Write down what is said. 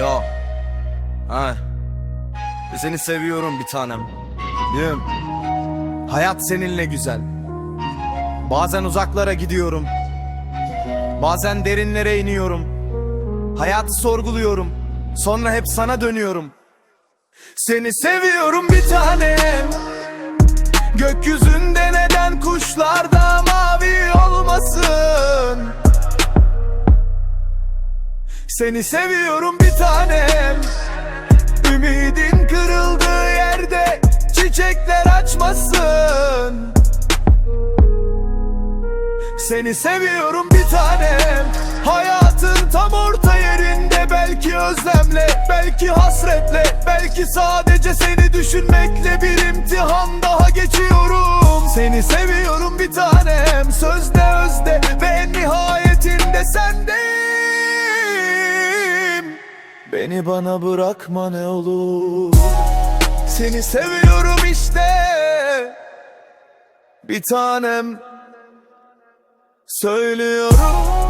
Yo. Ha. Seni seviyorum bir tanem. Diyorum. Hayat seninle güzel. Bazen uzaklara gidiyorum. Bazen derinlere iniyorum. Hayatı sorguluyorum. Sonra hep sana dönüyorum. Seni seviyorum bir tanem. Gökyüzünde Seni seviyorum bir tanem. Ümidin kırıldığı yerde Çiçekler açmasın. Seni seviyorum bir tanem. Hayatın tam orta yerinde. Belki özlemle, belki hasretle Belki sadece seni düşünmekle Bir Beni bana bırakma ne olur. Seni seviyorum işte. Bir tanem Söylüyorum